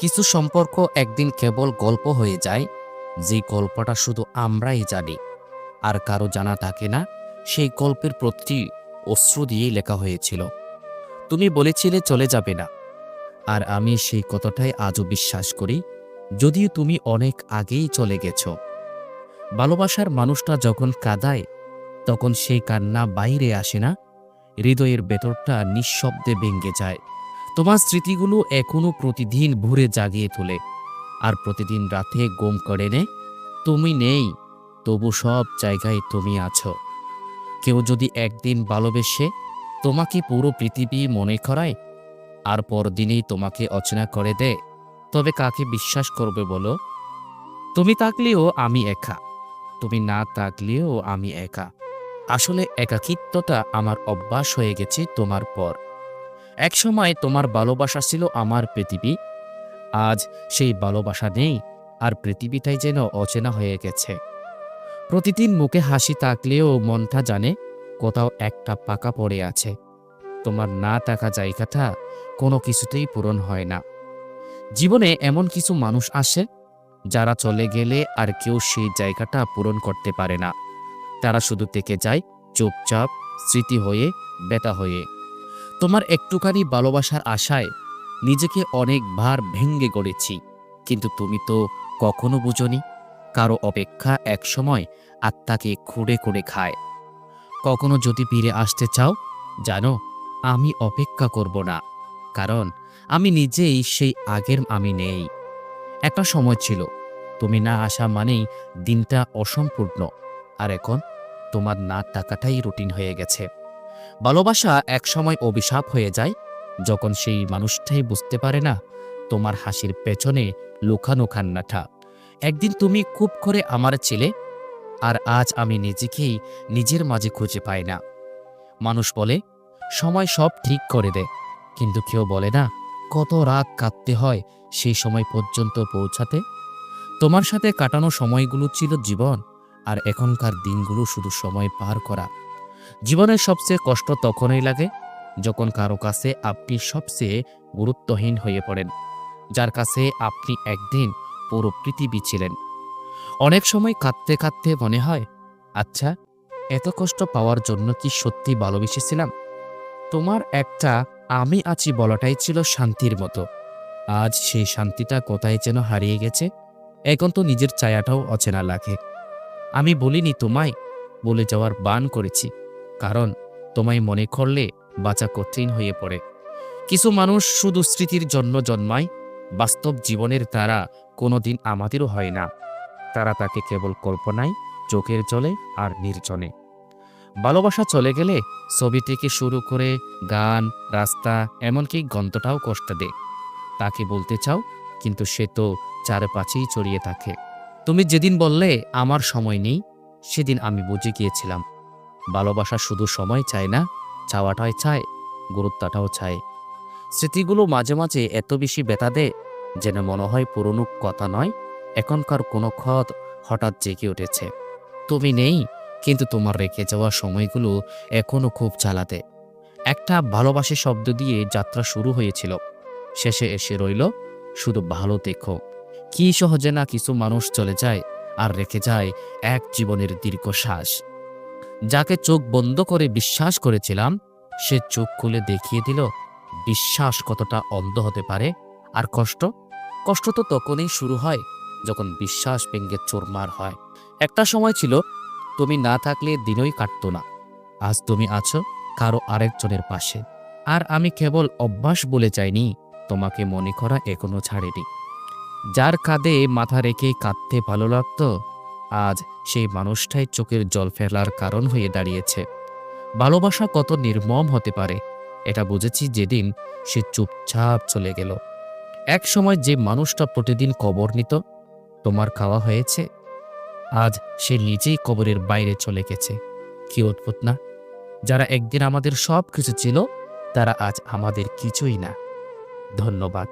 কিছু সম্পর্ক একদিন কেবল গল্প হয়ে যায়, যে গল্পটা শুধু আমরাই জানি। আর কারও জানা থাকে না, সেই গল্পের প্রতি অশ্রু দিয়েই লেখা হয়েছিল। তুমি বলেছিলে চলে যাবে না। আর আমি সেই কথাটাই আজও বিশ্বাস করি, যদিও তুমি অনেক আগেই চলে গেছ। ভালোবাসার মানুষটা যখন কাঁদায়, তখন সেই কান্না বাইরে আসে না, হৃদয়ের ভেতরটা নিঃশব্দে ভেঙে যায়। তোমার স্মৃতিগুলো এখনও প্রতিদিন ভোরে জাগিয়ে তোলে। আর প্রতিদিন রাতে গোম করে নে, তুমি নেই, তবু সব জায়গায় তুমি আছো। কেউ যদি একদিন ভালোবেসে তোমাকে পুরো পৃথিবী মনে করায়, আর পরদিনেই তোমাকে অচেনা করে দেয়, তবে কাকে বিশ্বাস করবে বলো? তুমি থাকলেও আমি একা, তুমি না থাকলেও আমি একা। আসলে একাকিত্বটা আমার অভ্যাস হয়ে গেছে তোমার পর। একসময় তোমার ভালোবাসা ছিল আমার পৃথিবী। আজ সেই ভালোবাসা নেই আর পৃথিবীটাই যেন অচেনা হয়ে গেছে। প্রতিদিন মুখে হাসি থাকলেও মনটা জানে কোথাও একটা পাকা পড়ে আছে। তোমার না থাকা জায়গাটা কোনো কিছুতেই পূরণ হয় না। জীবনে এমন কিছু মানুষ আসে, যারা চলে গেলে আর কেউ সেই জায়গাটা পূরণ করতে পারে না। তারা শুধু থেকে যায়, চুপচাপ, স্মৃতি হয়ে বেতা হয়ে। তোমার একটুখানি ভালোবাসার আশায় নিজেকে অনেকবার ভেঙ্গে গড়েছি। কিন্তু তুমি তো কখনো বুঝনি, কারও অপেক্ষা একসময় আত্মাকে খুঁড়ে খুঁড়ে খায়। কখনো যদি ফিরে আসতে চাও, জানো, আমি অপেক্ষা করব না, কারণ আমি নিজেই সেই আগের আমি নেই। একটা সময় ছিল, তুমি না আসা মানেই দিনটা অসম্পূর্ণ, আর এখন তোমার না টাকাটাই রুটিন হয়ে গেছে। ভালোবাসা একসময় অভিশাপ হয়ে যায়। যখন সেই মানুষটাই বুঝতে পারে না, তোমার হাসির পেছনে লুকানো কান্নাটা। একদিন তুমি খুব করে আমার ছেলে, আর আজ আমি নিজেকেই নিজের মাঝে খুঁজে পাই না। মানুষ বলে, সময় সব ঠিক করে দেয় কিন্তু কেউ বলে না, কত রাগ কাঁদতে হয় সেই সময় পর্যন্ত পৌঁছাতে? তোমার সাথে কাটানো সময়গুলো ছিল জীবন, আর এখনকার দিনগুলো শুধু সময় পার করা। জীবনের সবচেয়ে কষ্ট তখনই লাগে যখন কারও কাছে আপনি সবচেয়ে গুরুত্বহীন হয়ে পড়েন, যার কাছে আপনি একদিন পুরো পৃথিবী ছিলেন। অনেক সময় কাঁদতে কাঁদতে মনে হয় আচ্ছা এত কষ্ট পাওয়ার জন্য কি সত্যি ভালোবেসেছিলাম? তোমার একটা আমি আছি বলাটাই ছিল শান্তির মতো। আজ সেই শান্তিটা কোথায় যেন হারিয়ে গেছে, এখন তো নিজের ছায়াটাও অচেনা লাগে। আমি বলিনি তোমায়, বলে যাওয়ার বান করেছি। কারণ তোমায় মনে করলে বাঁচা কঠিন হয়ে পড়ে। কিছু মানুষ শুধু স্মৃতির জন্য জন্মায়, বাস্তব জীবনের তারা কোনোদিন আমাদেরও হয় না। তারা তাকে কেবল কল্পনায়, চোখের জলে আর নির্জনে। ভালোবাসা চলে গেলে ছবি থেকে শুরু করে গান, রাস্তা, এমনকি গন্তটাও কষ্ট দেয়। তাকে বলতে চাও, কিন্তু সে তো চারপাশেই ছড়িয়ে থাকে। তুমি যেদিন বললে, আমার সময় নেই, সেদিন আমি বুঝে গিয়েছিলাম। ভালোবাসা শুধু সময় চায় না চাওয়াটাই চায়, গুরুত্বটাও চায়। স্মৃতিগুলো মাঝে মাঝে এত বেশি ব্যথা দেয় যেন মনে হয় পুরনো কথা নয়, এখনকার কোনো ক্ষত হঠাৎ জেগে উঠেছে। তুমি নেই, কিন্তু তোমার রেখে যাওয়া সময়গুলো এখনও খুব চালাতে। একটা ভালোবাসে শব্দ দিয়ে যাত্রা শুরু হয়েছিল। শেষে এসে রইল, শুধু ভালো দেখো। কি সহজে না কিছু মানুষ চলে যায় আর রেখে যায় এক জীবনের দীর্ঘশ্বাস? যাকে চোখ বন্ধ করে বিশ্বাস করেছিলাম, সে চোখ খুলে দেখিয়ে দিল, বিশ্বাস কতটা অন্ধ হতে পারে আর কষ্ট? কষ্ট তো তখনই শুরু হয় যখন বিশ্বাস ভেঙ্গে চোরমার হয়। একটা সময় ছিল, তুমি না থাকলে দিনই কাটতো না। আজ তুমি আছো কারও আরেকজনের পাশে। আর আমি কেবল অভ্যাস বলে চাইনি, তোমাকে মনে করা এখনও ছাড়েনি। যার কাঁধে মাথা রেখে কাঁদতে ভালো লাগতো আজ সেই মানুষটাই চোখের জল ফেলার কারণ হয়ে দাঁড়িয়েছে। ভালোবাসা কত নির্মম হতে পারে, এটা বুঝেছি যেদিন সে চুপচাপ চলে গেল। এক সময় যে মানুষটা প্রতিদিন কবর নিত, তোমার খাওয়া হয়েছে? আজ সে নিজেই কবরের বাইরে চলে গেছে। কি অদ্ভুত না? যারা একদিন আমাদের সব কিছু ছিল, তারা আজ আমাদের কিছুই না। ধন্যবাদ।